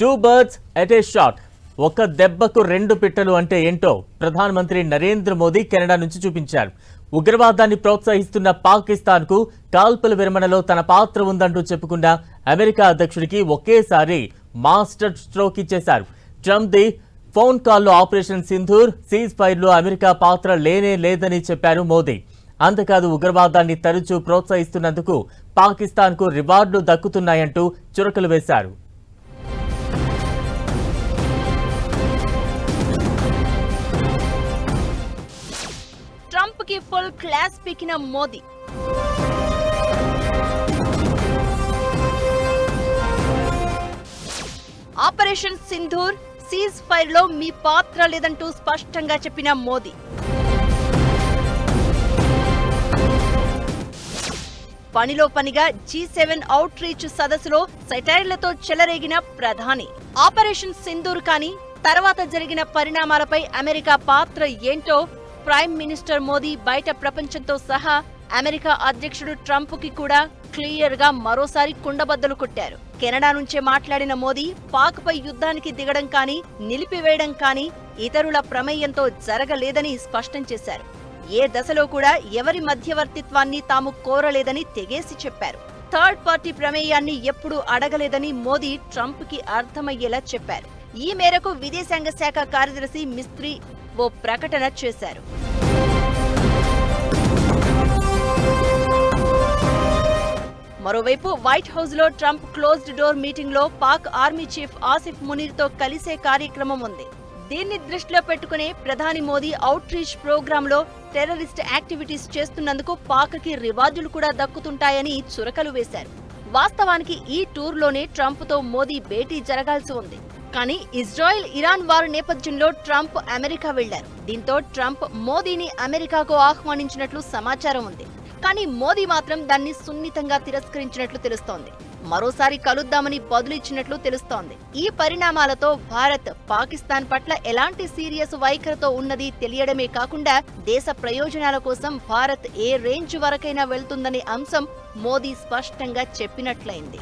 Two birds at a shot ఒక దెబ్బకు రెండు పిట్టలు అంటే ఏంటో ప్రధానమంత్రి నరేంద్ర మోదీ కెనడా నుంచి చూపించారు. ఉగ్రవాదాన్ని ప్రోత్సహిస్తున్న పాకిస్తాన్కు కాల్పుల విరమణలో తన పాత్ర ఉందంటూ చెప్పుకున్న అమెరికా అధ్యక్షుడికి ఒకేసారి మాస్టర్ స్ట్రోక్ ఇచ్చేశారు. ట్రంప్ది ఫోన్ కాల్లో ఆపరేషన్ సింధూర్ సీజ్ ఫైర్లో అమెరికా పాత్ర లేనే లేదని చెప్పారు మోదీ. అంతేకాదు ఉగ్రవాదాన్ని తరచూ ప్రోత్సహిస్తున్నందుకు పాకిస్తాన్కు రివార్డులు దక్కుతున్నాయంటూ చురకలు వేశారు. కి ఫుల్ క్లాస్ పీకిన మోదీ. ఆపరేషన్ సింధూర్ సీజ్ ఫైర్లో మీ పాత్ర లేదంటూ స్పష్టంగా చెప్పిన మోదీ. పనిలో పనిగా జీ సెవెన్ అవుట్ రీచ్ సదస్సులో సెటైర్లతో చెలరేగిన ప్రధాని. ఆపరేషన్ సింధూర్ కానీ తర్వాత జరిగిన పరిణామాలపై అమెరికా పాత్ర ఏంటో ప్రైమ్ మినిస్టర్ మోదీ బయట ప్రపంచంతో సహా అమెరికా అధ్యక్షుడు ట్రంప్కి కూడా క్లియర్గా మరోసారి కుండబద్దలు కొట్టారు. కెనడా నుంచే మాట్లాడిన మోదీ పాక్ పై యుద్ధానికి దిగడం కానీ నిలిపివేయడం కానీ ఇతరుల ప్రమేయంతో జరగలేదని స్పష్టం చేశారు. ఏ దశలో కూడా ఎవరి మధ్యవర్తిత్వాన్ని తాము కోరలేదని తెగేసి చెప్పారు. థర్డ్ పార్టీ ప్రమేయాన్ని ఎప్పుడూ అడగలేదని మోదీ ట్రంప్కి అర్థమయ్యేలా చెప్పారు. ఈ మేరకు విదేశాంగ శాఖ కార్యదర్శి మిస్త్రీ ఓ ప్రకటన చేశారు. మరోవైపు వైట్ హౌస్లో ట్రంప్ క్లోజ్డ్ డోర్ మీటింగ్లో పాక్ ఆర్మీ చీఫ్ ఆసిఫ్ మునీర్తో కలిసే కార్యక్రమం ఉంది. దీన్ని దృష్టిలో పెట్టుకుని ప్రధాని మోదీ అవుట్ రీచ్ ప్రోగ్రామ్లో టెర్రరిస్ట్ యాక్టివిటీస్ చేస్తున్నందుకు పాక్కి రివార్డులు కూడా దక్కుతుంటాయని చురకలు వేశారు. వాస్తవానికి ఈ టూర్లోనే ట్రంప్తో ట్రంప్తో మోదీ భేటీ జరగాల్సి ఉంది. కానీ ఇజ్రాయెల్ ఇరాన్ వారు నేపథ్యంలో ట్రంప్ అమెరికా వెళ్ళారు దీంతో ట్రంప్ మోదీని అమెరికాకు ఆహ్వానించినట్లు సమాచారం ఉంది. కానీ మోదీ మాత్రం దాన్ని సున్నితంగా తిరస్కరించినట్లు తెలుస్తోంది. మరోసారి కలుద్దామని బదులిచ్చినట్లు తెలుస్తోంది. ఈ పరిణామాలతో భారత్ పాకిస్తాన్ పట్ల ఎలాంటి సీరియస్ వైఖరితో ఉన్నది తెలియడమే కాకుండా దేశ ప్రయోజనాల కోసం భారత్ ఏ రేంజ్ వరకైనా వెళ్తుందనే అంశం మోదీ స్పష్టంగా చెప్పినట్లయింది.